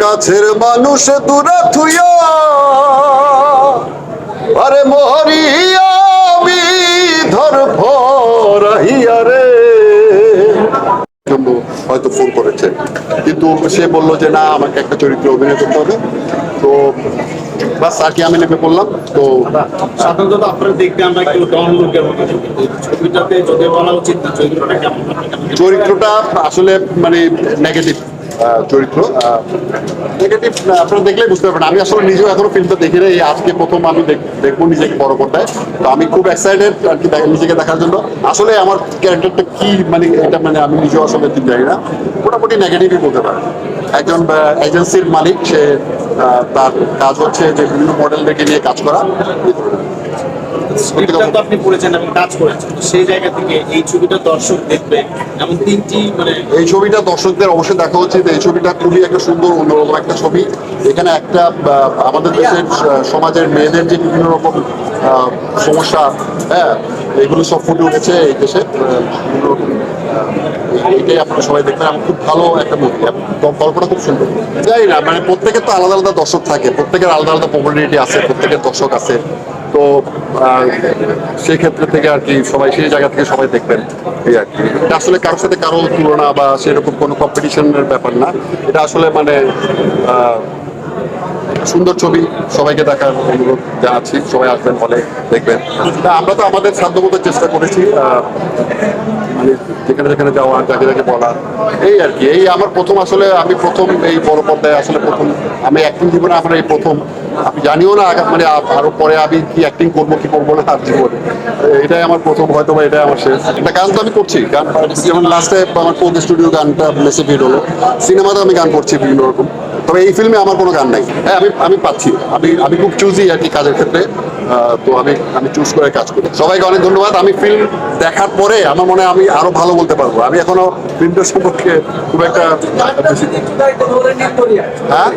কাছের মানুষ দূরে থুইয়া আরে মরিয়া আমি ধর ভরাইয়া রে। জন্য হয়তো ফোন করেছে কিন্তু সে বলল যে না আমাকে একটা চরিত্রে অভিনয় করতে হবে। তো বাস আর কি আমি নেমে পড়লাম। তো সাধারণত আপনারা দেখতে আমরা একটু লুকের মতো ছবিটাতে যদি বলা উচিত চরিত্রটা আসলে মানে নেগেটিভ চরিত্র। নেগেটিভ আপনারা দেখলেই বুঝতে পারবেন। আমি আসলে নিজেও এখনও ফিল্মটা দেখি নাই। এই আজকে প্রথম আমি দেখ- দেখব নিজেকে বড় পর্দায় তো আমি খুব এক্সাইটেড আর কি দেখ- নিজেকে দেখার জন্য। আসলে আমার ক্যারেক্টারটা কি মানে এটা মানে আমি নিজেও আসলে ঠিক জানি না। মোটামুটি নেগেটিভই বলতে পারেন। একজন এজেন্সির মালিক, সে তার কাজ হচ্ছে যে বিভিন্ন মডেলদেরকে নিয়ে কাজ করা। স্ক্রিপ্টটা তো আপনি পড়েছেন এবং কাজ করেছেন সেই জায়গা থেকে এই ছবিটা দর্শক দেখবে এমন তিনটি মানে এই ছবিটা দর্শকদের অবশ্যই দেখা উচিত। এই ছবিটা খুবই একটা সুন্দর অন্যরকম একটা ছবি। এখানে একটা আমাদের দেশের সমাজের মেয়েদের যে বিভিন্ন রকম সমস্যা হ্যাঁ এগুলো সব ফুটে উঠেছে এই দেশে। আহ, বিভিন্ন রকম আহ, আপনারা সবাই দেখবেন। এবং খুব ভালো একটা মুভি গল্পটা খুব সুন্দর। জানি না মানে প্রত্যেকের তো আলাদা আলাদা দর্শক থাকে। প্রত্যেকের আলাদা আলাদা পপুলারিটি আছে প্রত্যেকের দর্শক আছে। তো সেই ক্ষেত্রে থেকে আর কি সবাই, সেই জায়গা থেকে সবাই দেখবেন এই আর কি। এটা আসলে কারোর সাথে কারও তুলনা বা সেরকম কোনো কম্পিটিশনের ব্যাপার না। এটা আসলে মানে সুন্দর ছবি, সবাইকে দেখার অনুরোধ জানাচ্ছি। সবাই আসবেন, হলে দেখবেন। আমরা তো আমাদের সাধ্যমতো চেষ্টা করেছি মানে যেখানে যেখানে যাওয়া, যাকে যাকে বলা, এই আর কি। এই আমার প্রথম আসলে, আমি প্রথম এই বড় পর্দায় আসলে প্রথম, আমি অ্যাক্টিং জীবনে আমার এই প্রথম। আমি জানিও না মানে আরও পরে আমি কি অ্যাক্টিং করব, কি করব না আর জীবনে। এটাই আমার প্রথম হয়তো বা এটাই আমার শেষ। একটা গান তো আমি করছি, গান যেমন লাস্টে আমার কোন স্টুডিও গানটা মেসে ভিড হলো, সিনেমাতে আমি গান করছি বিভিন্ন রকম। তবে এই ফিল্মে আমার কোনো গান নাই। হ্যাঁ আমি আমি পাচ্ছি। আমি আমি খুব চুজি আর কি কাজের ক্ষেত্রে। তো আমি আমি চুজ করে কাজ করি। সবাইকে অনেক ধন্যবাদ। আমি ফিল্ম দেখার পরে আমার মনে আমি আরও ভালো বলতে পারব। আমি এখনও ফিল্মটা সম্পর্কে খুব একটা হ্যাঁ?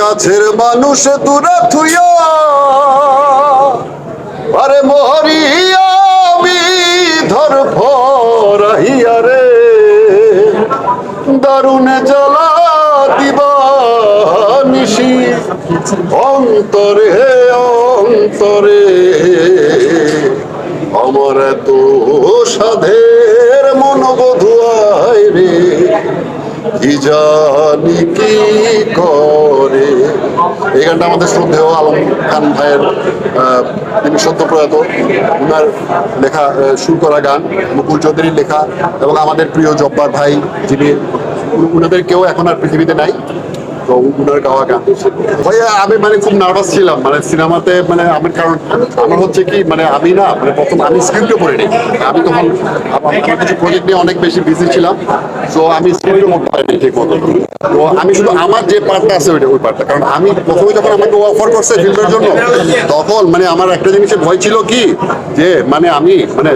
কাছের মানুষ দূরে থুইয়া, আরে মরিয়া জ্বালা দিবা নিশি। অন্তরে অন্তরে। আমার তো সাধের মনোবধুয়াই রে। কি জানি কি করে। এই গানটা আমাদের শ্রদ্ধেয় আলম খান ভাইয়ের তিনি সদ্য প্রয়াত ওনার লেখা সুর করা গান, মুকুল চৌধুরীর লেখা এবং আমাদের প্রিয় জব্বার ভাই, যিনি উনাদের কেউ এখন আর পৃথিবীতে নাই। গাওয়া গান। ভাইয়া, আমি মানে খুব নার্ভাস ছিলাম মানে সিনেমাতে মানে আমার কারণ আমার হচ্ছে কি মানে আমি না মানে প্রথম আমি স্ক্রিপ্টও আমি তখন আমার কিছু প্রজেক্ট নিয়ে অনেক বেশি বিজি ছিলাম, তো আমি স্ক্রিপ্টও পারিনি ঠিক মতো তো আমি শুধু আমার যে পার্টটা আছে, ওইটা, ওই পার্টটা কারণ আমি প্রথমে যখন আমাকে অফার করছে ফিল্মের জন্য, তখন মানে আমার একটা জিনিসের ভয় ছিল কি, যে মানে আমি মানে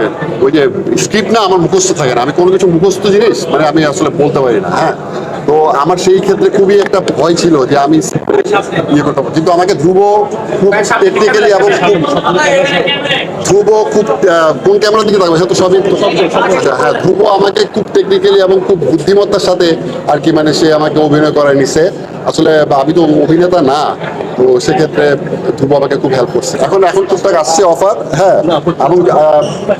ওই যে স্ক্রিপ্ট না আমার মুখস্থ থাকে না। আমি কোনো কিছু মুখস্থ জিনিস মানে আমি আসলে বলতে পারি না হ্যাঁ? তো আমার সেই ক্ষেত্রে খুবই একটা ভয় ছিল যে আমি ইয়ে করতে কিন্তু আমাকে ধ্রুব খুব টেকনিক্যালি এবং খুব ধ্রুব খুব কোন ক্যামেরার দিকে থাকবে তো সবই হ্যাঁ ধ্রুব আমাকে খুব টেকনিক্যালি এবং খুব বুদ্ধিমত্তার সাথে আর কি মানে সে আমাকে অভিনয় করায় নিছে। আসলে আমি তো অভিনেতা না, তো সেক্ষেত্রে ধ্রুব আমাকে খুব হেল্প করছে। এখন এখন টুকটাক আসছে অফার হ্যাঁ এবং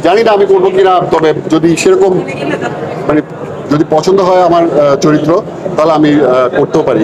জানি না আমি করব কিনা, তবে যদি সেরকম মানে যদি পছন্দ হয় আমার চরিত্র তাহলে আমি করতেও পারি।